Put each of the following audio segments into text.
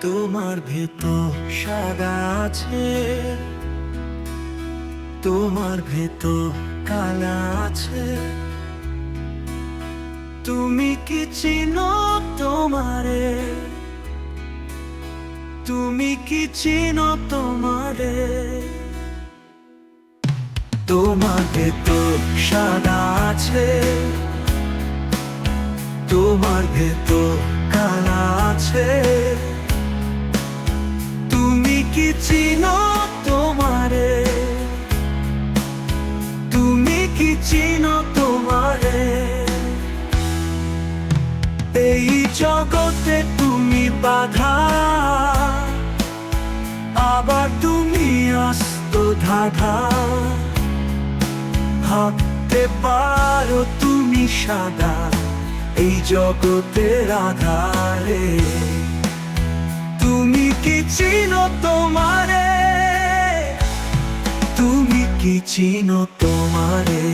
তোমার ভেতর সাদা আছে। তোমার ভেতর কালা আছে। তুমি কি চিনো তোমারে? তুমি কি চিনো তোমারে? তোমার ভেতর সাদা আছে। তোমার ভেতর কালা আছে। কি চিনো তোমারে? তুমি কি চিনো তোমারে? এই জগতে তুমি বাধা, আবার তুমি আস্ত ধাধা। ভাবতে পারো তুমি সাদা, এই জগতের আধারে তুমি কি চিনো তোমারে? তুমি কি চিনো তোমারে?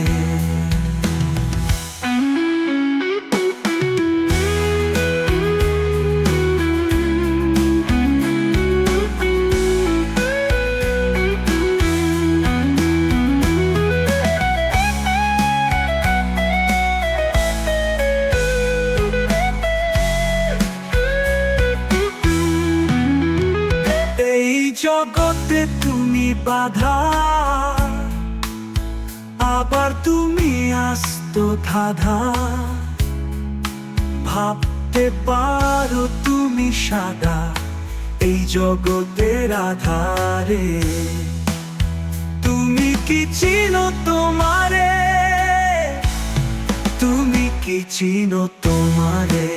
জগতে তুমি বাধা, আবার তুমি আস্ত ধাধা। ভাবতে পারো তুমি সাদা এই জগতের আধারে। তুমি কি চিনো তোমারে? তুমি কি চিনো তোমারে?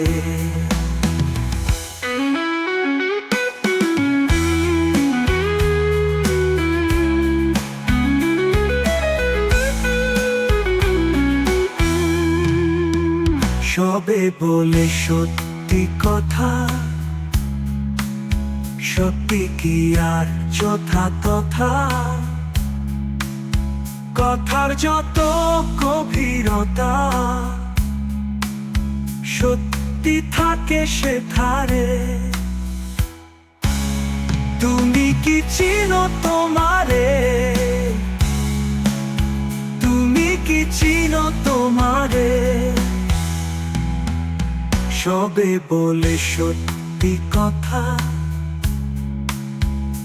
সবে বলে সত্যি কথা। সত্যি কি আর যথা তথা? কথার যত গভীরতা, সত্যি থাকে সে ধারে তুমি কি চিনো তোমারে? সবে বলে সত্যি কথা।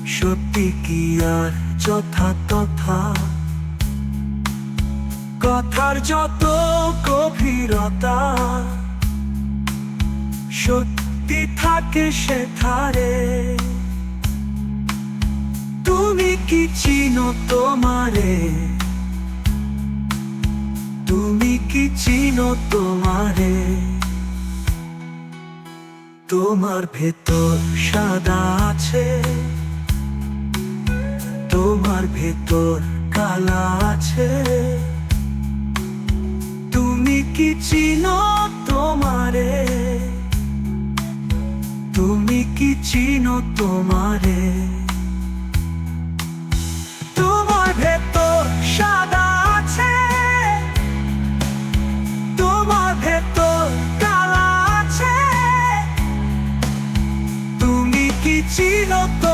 সত্যি কি আর যথা তথা? কথার যত গভীরতা, সত্যি থাকে সে ধারে তুমি কি চিনো তোমারে? তুমি কি চিনো তোমারে? তোমার ভেতর সাদা আছে, তোমার ভেতর কালা আছে। তুমি কি চিন তোমারে? তুমি কি চিনো তোমারে? কালা আছে তুমি কি চিনো তো